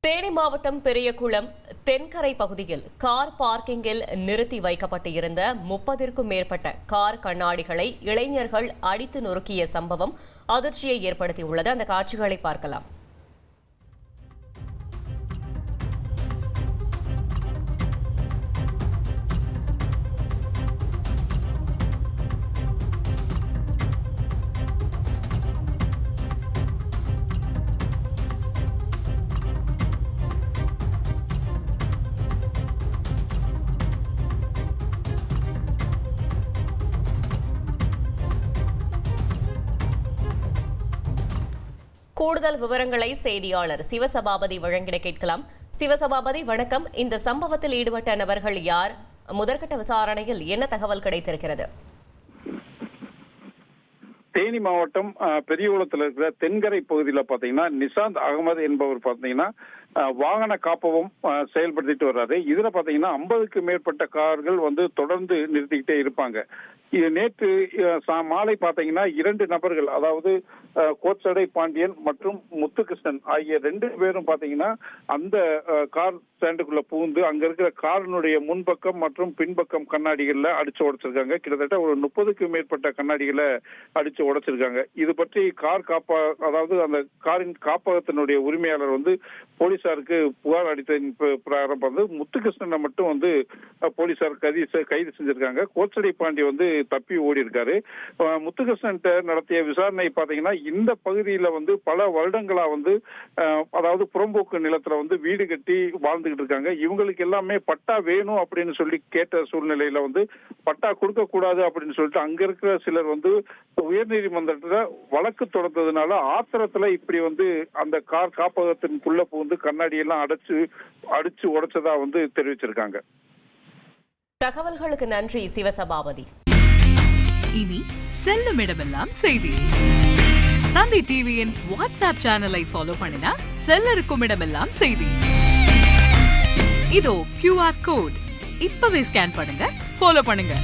தேனி மாவட்டம் பெரியகுளம் தென்கரை பகுதியில் கார் பார்க்கிங்கில் நிறுத்தி வைக்கப்பட்டு இருந்த முப்பதிற்கும் மேற்பட்ட கார் கண்ணாடிகளை இளைஞர்கள் அடித்து நொறுக்கிய சம்பவம் அதிர்ச்சியை ஏற்படுத்தியுள்ளது. அந்த காட்சிகளை பார்க்கலாம். கூடுதல் விவரங்களை செய்தியாளர் சிவசபாபதி வழங்கிட கேட்கலாம். சிவசபாபதி வணக்கம். இந்த சம்பவத்தில் ஈடுபட்ட நபர்கள் யார்? முதற்கட்ட விசாரணையில் என்ன தகவல் கிடைத்திருக்கிறது? தேனி மாவட்டம் பெரியகுளத்தில் இருக்கிற தென்கரை பகுதியில் பார்த்தீங்கன்னா நிசாந்த் அகமது என்பவர் பார்த்தீங்கன்னா வாகன காப்பகம் செயல்படுத்திட்டு வர்றாரு. இதில் பார்த்தீங்கன்னா ஐம்பதுக்கு மேற்பட்ட கார்கள் வந்து தொடர்ந்து நிறுத்திக்கிட்டே இருப்பாங்க. இது நேற்று சா- மாலை பார்த்தீங்கன்னா இரண்டு நபர்கள் அதாவது கோச்சடை பாண்டியன் மற்றும் முத்துகிருஷ்ணன் ஆகிய ரெண்டு பேரும் பார்த்தீங்கன்னா அந்த கார் ஸ்டாண்டுக்குள்ள புகுந்து அங்க இருக்கிற காரினுடைய முன்பக்கம் மற்றும் பின்பக்கம் கண்ணாடிகளில் அடிச்சு உடைச்சிருக்காங்க. கிட்டத்தட்ட ஒரு முப்பதுக்கு மேற்பட்ட கண்ணாடிகளை அடிச்சு உடைச்சிருக்காங்க. இது பற்றி கார் காப்பா அதாவது அந்த காரின் காப்பகத்தினுடைய உரிமையாளர் வந்து போலீசாருக்கு புகார் அளித்ததின் பிரகாரம் வந்து முத்துகிருஷ்ணனை மட்டும் வந்து போலீசார் கைது செ- கைது செஞ்சிருக்காங்க. கோச்சடை பாண்டி வந்து தப்பி ஓடி இருக்காரு முத்துகிருஷ்ணன் நடத்திய விசாரணை பாத்தீங்கன்னா இந்த பகுதியில வந்து பல வருடங்களா வந்து அதாவது புறம்போக்கு நிலத்துல வந்து வீடு கட்டி வாழ்ந்துகிட்டு இருக்காங்க. இவங்களுக்கு எல்லாமே பட்டா வேணும் அப்படின்னு சொல்லி கேட்ட சூழ்நிலையில வந்து பட்டா கொடுக்க கூடாது அப்படின்னு சொல்லிட்டு அங்க இருக்கிற சிலர் வந்து உயர்நீதிமன்றத்துல வழக்கு தொடர்ந்ததுனால ஆத்திரத்துல இப்படி வந்து அந்த கார் காப்பகத்தின்குள்ள புகுந்து கண்ணாடி எல்லாம் அடைச்சு அடிச்சு உடைச்சதா வந்து தெரிவிச்சிருக்காங்க. தகவல்களுக்கு நன்றி சிவசபாபதி. இனி செல்லும் இடமெல்லாம் செய்தி. தந்தை டிவியின் வாட்ஸ்அப் சேனலை ஃபாலோ பண்ணினா செல்ல இருக்கும் இடமெல்லாம் செய்தி. இதோ கியூஆர் கோட் இப்பவே ஸ்கேன் பண்ணுங்க ஃபாலோ பண்ணுங்க.